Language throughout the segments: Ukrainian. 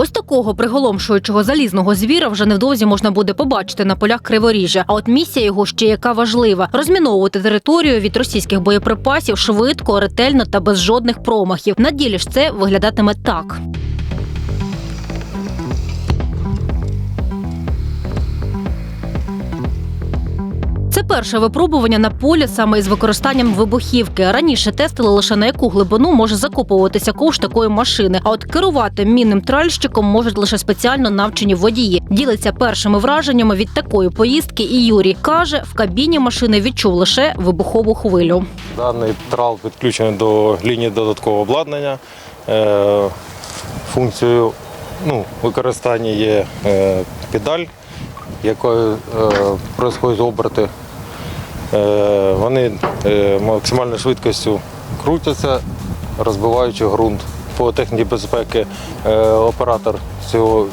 Ось такого приголомшуючого залізного звіра вже невдовзі можна буде побачити на полях Криворіжжя. А от місія його ще яка важлива: розміновувати територію від російських боєприпасів швидко, ретельно та без жодних промахів. На ділі ж це виглядатиме так. Перше випробування на полі саме із використанням вибухівки. Раніше тестили лише на яку глибину може закопуватися ковш такої машини. А от керувати мінним тральщиком можуть лише спеціально навчені водії. Ділиться першими враженнями від такої поїздки. І Юрій каже, в кабіні машини відчув лише вибухову хвилю. Даний трал підключений до лінії додаткового обладнання. Е, Функцією ну, використання є е, педаль, якою е, происходять оберти. Е, Вони е, максимальною швидкістю крутяться, розбиваючи ґрунт. По техніці безпеки е, оператор цього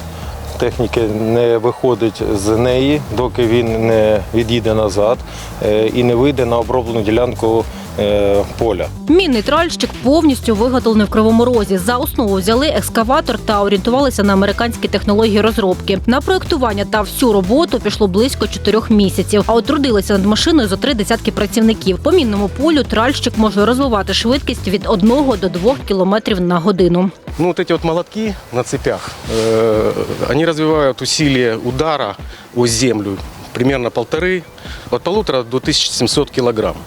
техніки не виходить з неї, доки він не від'їде назад е, і не вийде на оброблену ділянку е, поля. Мінний тральщик повністю виготовлений в кривому розі. За основу взяли екскаватор та орієнтувалися на американські технології розробки. На проектування та всю роботу пішло близько чотирьох місяців. А от трудилися над машиною зо три десятки працівників. По мінному полю тральщик може розвивати швидкість від 1 до 2 кілометрів на годину. Ну, вот эти вот молотки на цепях, э, они развивают усилие удара о землю примерно полторы, от полутора до 1700 килограмм.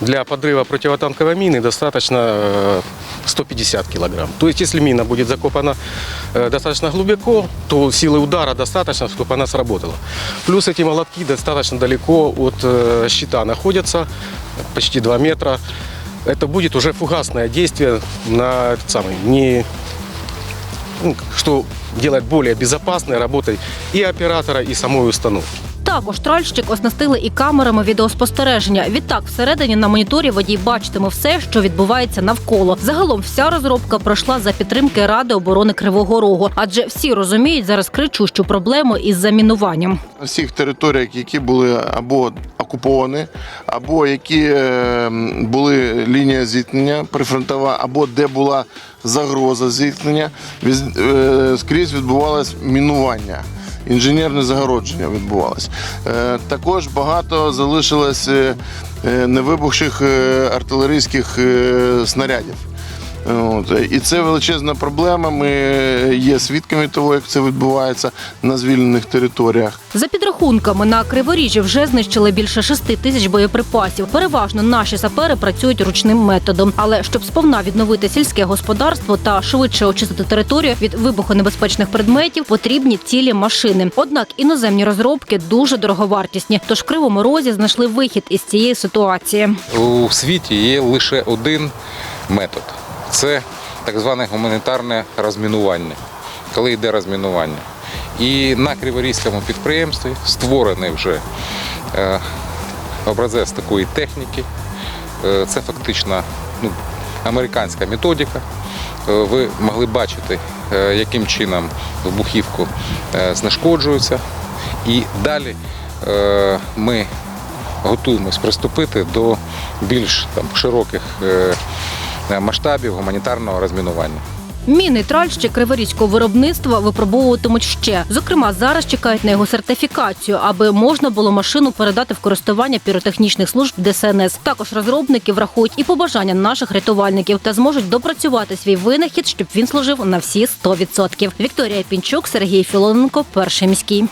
Для подрыва противотанковой мины достаточно э, 150 килограмм. То есть, если мина будет закопана э, достаточно глубоко, то силы удара достаточно, чтобы она сработала. Плюс эти молотки достаточно далеко от э, щита находятся, почти 2 метра. Это будет уже фугасное действие на этот самый, не что делает более безопасной работой и оператора, и самой установки. Також тральщик оснастили і камерами відеоспостереження. Відтак, всередині на моніторі водій бачитиме все, що відбувається навколо. Загалом вся розробка пройшла за підтримки Ради оборони Кривого Рогу, адже всі розуміють зараз кричущу проблему із замінуванням. на всіх територіях, які були або окуповані, або які е, були лінія зіткнення прифронтова, або де була загроза зіткнення, е, скрізь відбувалось мінування. Інженерне загородження відбувалось. Е, Також багато залишилось е, е, невибухших артилерійських снарядів. От. І це величезна проблема. Ми є свідками того, як це відбувається на звільнених територіях. За підрахунками на Криворіжжі вже знищили більше шести тисяч боєприпасів. Переважно наші сапери працюють ручним методом. Але щоб сповна відновити сільське господарство та швидше очистити територію від вибухонебезпечних предметів, потрібні цілі машини. Однак іноземні розробки дуже дороговартісні. Тож в кривому розі знайшли вихід із цієї ситуації. У світі є лише один метод це так зване гуманітарне розмінування, коли йде розмінування. І на Криворізькому підприємстві створений вже е, образець такої техніки. Е, це фактично ну, американська методика. Е, ви могли бачити, яким чином вибухівку знешкоджується. І далі ми готуємось приступити до більш там, широких масштабів гуманітарного розмінування. Міни тральщик криворізького виробництва випробовуватимуть ще. Зокрема, зараз чекають на його сертифікацію, аби можна було машину передати в користування піротехнічних служб ДСНС. Також розробники врахують і побажання наших рятувальників та зможуть допрацювати свій винахід, щоб він служив на всі 100%. Вікторія Пінчук, Сергій Філоненко, перший міський.